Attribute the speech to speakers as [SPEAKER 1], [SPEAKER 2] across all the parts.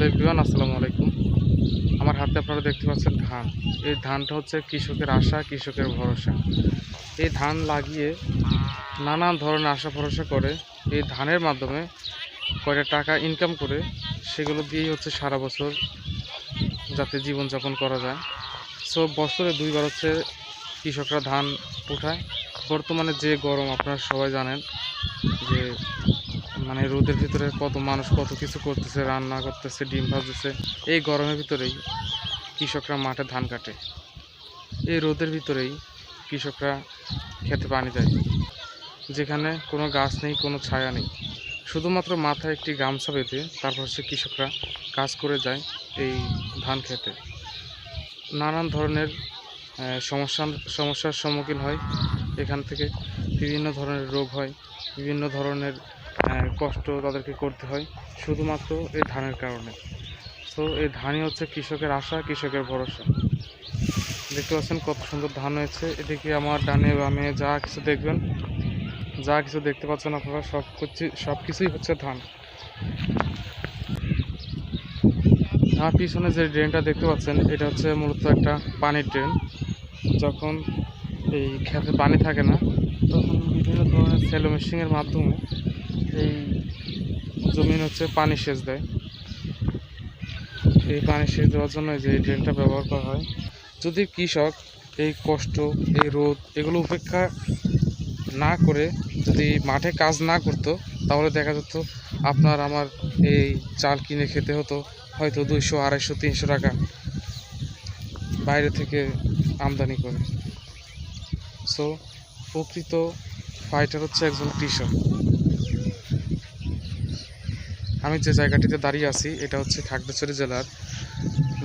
[SPEAKER 1] Hello everyone আসসালামু আলাইকুম। আমার হাতে আপনারা দেখতে পাচ্ছেন ধান। এই ধানটা হচ্ছে কৃষকের আশা, কৃষকের ভরসা। এই ধান লাগিয়ে নানান ধরনের আশা ভরসা করে এই ধানের মাধ্যমে কয়টা টাকা ইনকাম করে, সেগুলো দিয়েই হচ্ছে সারা বছর যাতে জীবনযাপন করা যায়। সো বছরে দুইবার হচ্ছে কৃষকরা ধান উঠায়। বর্তমানে যে গরম আপনারা সবাই জানেন যে মানে রোদের ভিতরে কত মানুষ কত কিছু করতেছে, রান্না করতেছে, ডিম ভাজতেছে। এই গরমের ভিতরেই কৃষকরা মাঠে ধান কাটে। এই রোদের ভিতরেই কৃষকরা খেতে পানি দেয়। যেখানে কোনো গাছ নেই, কোনো ছায়া নেই। শুধুমাত্র মাথায় একটি গামছা বেঁধে তারপর সে কৃষকরা কাজ করে যায় এই ধান খেতে। নানান ধরনের সমস্যা সমস্যার সম্মুখীন হয়। এখান থেকে বিভিন্ন ধরনের রোগ হয়, বিভিন্ন ধরনের কষ্ট তাদেরকে করতে হয়, শুধুমাত্র এই ধানের কারণে। তো এই ধানই হচ্ছে কৃষকের আশা, কৃষকের ভরসা। দেখতে পাচ্ছেন কত সুন্দর ধান হয়েছে। এদিকে আমার ডানে বামে যা কিছু দেখবেন, যা কিছু দেখতে পাচ্ছেন আপনারা, সব কিছু সব কিছুই হচ্ছে ধান। আমার পিছনে যে ড্রেনটা দেখতে পাচ্ছেন, এটা হচ্ছে মূলত একটা পানির ড্রেন। যখন এই খেতে পানি থাকে না, তখন বিভিন্ন ধরনের সেলো মেশিনের মাধ্যমে এই জমিন হচ্ছে পানি সেচ দেয়। এই পানি সেচ দেওয়ার জন্য যে ড্রেনটা ব্যবহার করা হয়। যদি কৃষক এই কষ্ট, এই রোদ এগুলো উপেক্ষা না করে যদি মাঠে কাজ না করতো, তাহলে দেখা যেত আপনার আমার এই চাল কিনে খেতে হতো, হয়তো দুইশো, আড়াইশো, তিনশো টাকা বাইরে থেকে আমদানি করে। সো প্রকৃত ফাইটার হচ্ছে একজন কৃষক। আমি যে জায়গাটিতে দাঁড়িয়ে আছি, এটা হচ্ছে খাগড়াছড়ি জেলার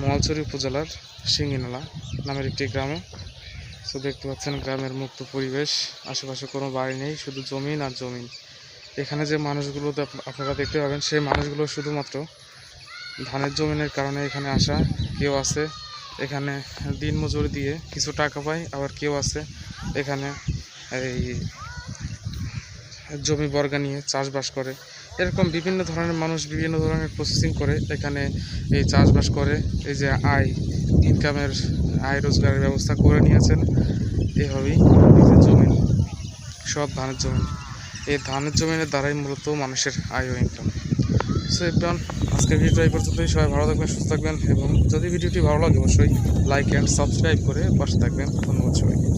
[SPEAKER 1] মহালছড়ি উপজেলার সিঙ্গিনালা নামের একটি গ্রামে। সো দেখতে পাচ্ছেন, গ্রামের মুক্ত পরিবেশ, আশেপাশে কোনো বাড়ি নেই, শুধু জমিন আর জমিন। এখানে যে মানুষগুলো আপনারা দেখতে পাবেন, সেই মানুষগুলো শুধুমাত্র ধানের জমিনের কারণে এখানে আসা, কেউ আছে এখানে দিন মজুরি দিয়ে কিছু টাকা পায়, আবার কেউ আছে এখানে এই জমি বর্গা নিয়ে চাষবাস করে। এরকম বিভিন্ন ধরনের মানুষ বিভিন্ন ধরনের প্রসেসিং করে, এখানে এই চাষবাস করে, এই যে আয় ইনকামের আয় রোজগারের ব্যবস্থা করে নিয়েছেন। এভাবেই যে জমিন সব ধানের জমিন এই ধানের জমিনের দ্বারাই মূলত মানুষের আয় ও ইনকাম সো এভরিওয়ান আজকের ভিডিওটা এই পর্যন্তই। সবাই ভালো থাকবেন, সুস্থ থাকবেন, এবং যদি ভিডিওটি ভালো লাগে, অবশ্যই লাইক অ্যান্ড সাবস্ক্রাইব করে পাশে থাকবেন। ধন্যবাদ সবাইকে।